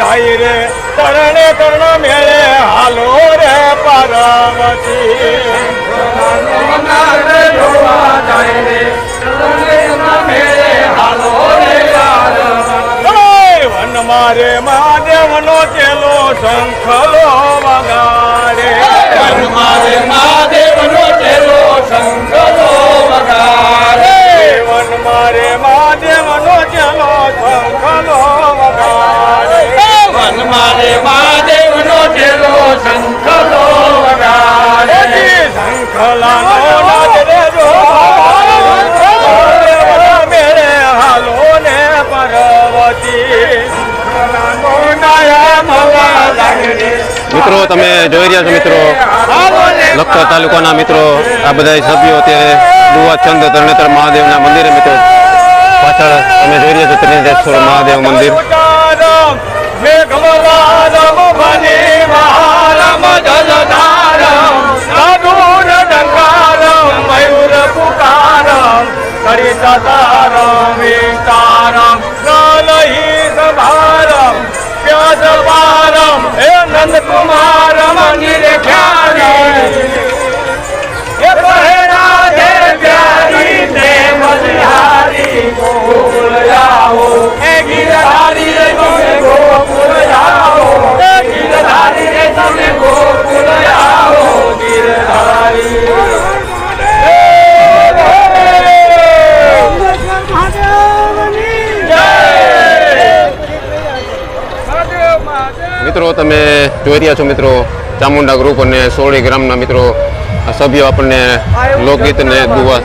જાય રે તરણે તરણ મેળે હાલો રે પાર્વતી વન મારે મહાદેવનો મિત્રો, તમે જોઈ રહ્યા છો મિત્રો, લખતર તાલુકાના મિત્રો, આ બધા સભ્યો અત્યારે દુવા ચંદ તરણેતર મહાદેવના મંદિરે મિત્રો. પાછળ તમે જોઈ રહ્યા છો ત્રિનેત્રેશ્વર મહાદેવ મંદિર. கலந்து குமார் મિત્રો, તમે જોઈ રહ્યા છો મિત્રો, ચામુંડા ગ્રુપ અને સોળી ગ્રામના મિત્રો સભ્યો આપણને લોકગીત અને દુવા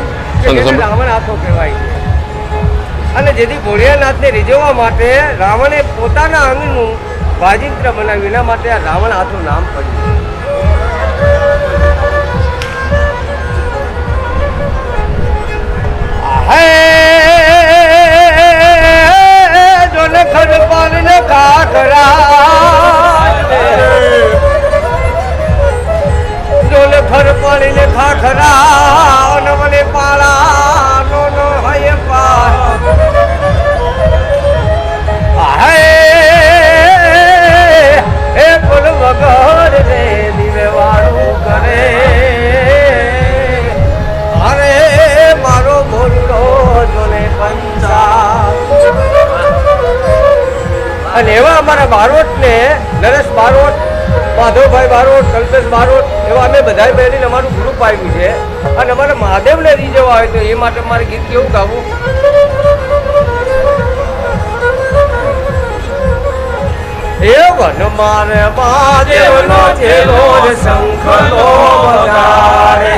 અને જેથી ભોળિયાનાથને રીઝવવા માટે રાવણે પોતાના અંગનું વાજિંત્ર બનાવ્યું, એના માટે આ રાવણ હાથું નામ પડ્યું અને એવા અમારા બારોટને નરેશ બારોટ, માધવભાઈ બારોટ, કલ્પેશ બારોટ, એવા અમે બધા બહેરીને અમારું ગ્રુપ આવ્યું છે. અને અમારે મહાદેવને રીઝવવા હોય તો એ માટે મારે ગીત કેવું ગાવું? એ વન મારે મહાદેવનો ચેલો જ શંખલો વગાડે.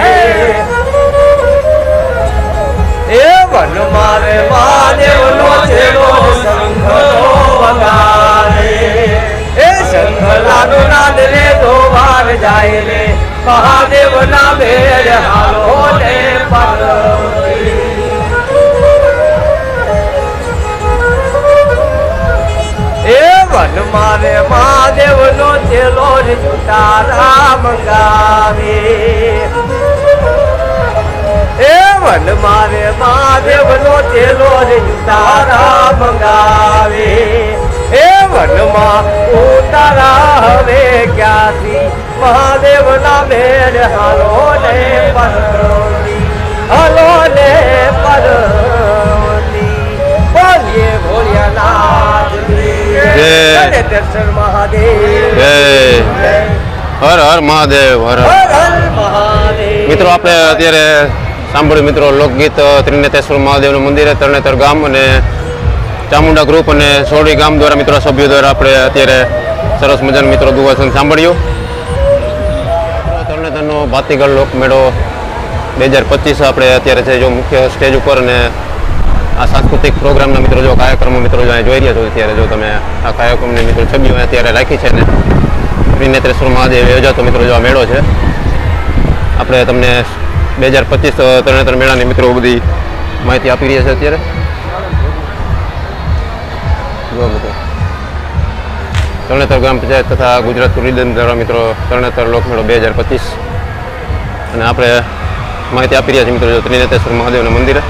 એ વન મારે મહાદેવનો ચેલો શંખલો મહાદેવ ના બેર હાલો ને એ વન મારે મહાદેવ નો ચેલો રે તારા મંગાવે. એ વન મારે મહાદેવ નો ચેલો રે તારા મંગાવે. એ વનમાં ઉતારા હવે ક્યાંથી? મહાદેવ ના મેળ હાલો ને પરવતી હાલો ને પરવતી બોલીએ ભોળિયાનાથ દર્શન મહાદેવ. હર હર મહાદેવ હર હર. મહાદેવ. મિત્રો આપણે અત્યારે સાંભળ્યું મિત્રો લોકગીત ત્રિનેતેશ્વર મહાદેવનું મંદિર તરણેતર ગામ અને ચામુંડા ગ્રુપ અને સોડી ગામ દ્વારા મિત્રો સભ્યો દ્વારા આપણે અત્યારે સરસ મજાનું મિત્રો દુવાસન સાંભળ્યું. તરણેતરનો ભાતીગઢ લોકમેળો બે હજાર પચીસ આપણે અત્યારે છે જો મુખ્ય સ્ટેજ ઉપર અને આ સાંસ્કૃતિક પ્રોગ્રામના મિત્રો જો કાર્યક્રમો મિત્રો જો જોઈ રહ્યા છો, અત્યારે જો તમે આ કાર્યક્રમની મિત્રો છબીઓ અત્યારે રાખી છે ને ત્રિનેત્રેશ્વર મહાદેવ યોજાતો મિત્રો જો આ મેળો છે. આપણે તમને બે હજાર પચીસ તરણેતર મેળાની મિત્રો બધી માહિતી આપી રહ્યા છે અત્યારે. જુઓ મિત્રો તરણેતર ગ્રામ પંચાયત તથા ગુજરાત ટુરિઝમ દ્વારા મિત્રો તરણેતર લોકમેળો બે હજાર પચીસ. અને આપણે માહિતી આપી રહ્યા છીએ મિત્રો, જો ત્રિનેતેશ્વર મહાદેવના મંદિરે.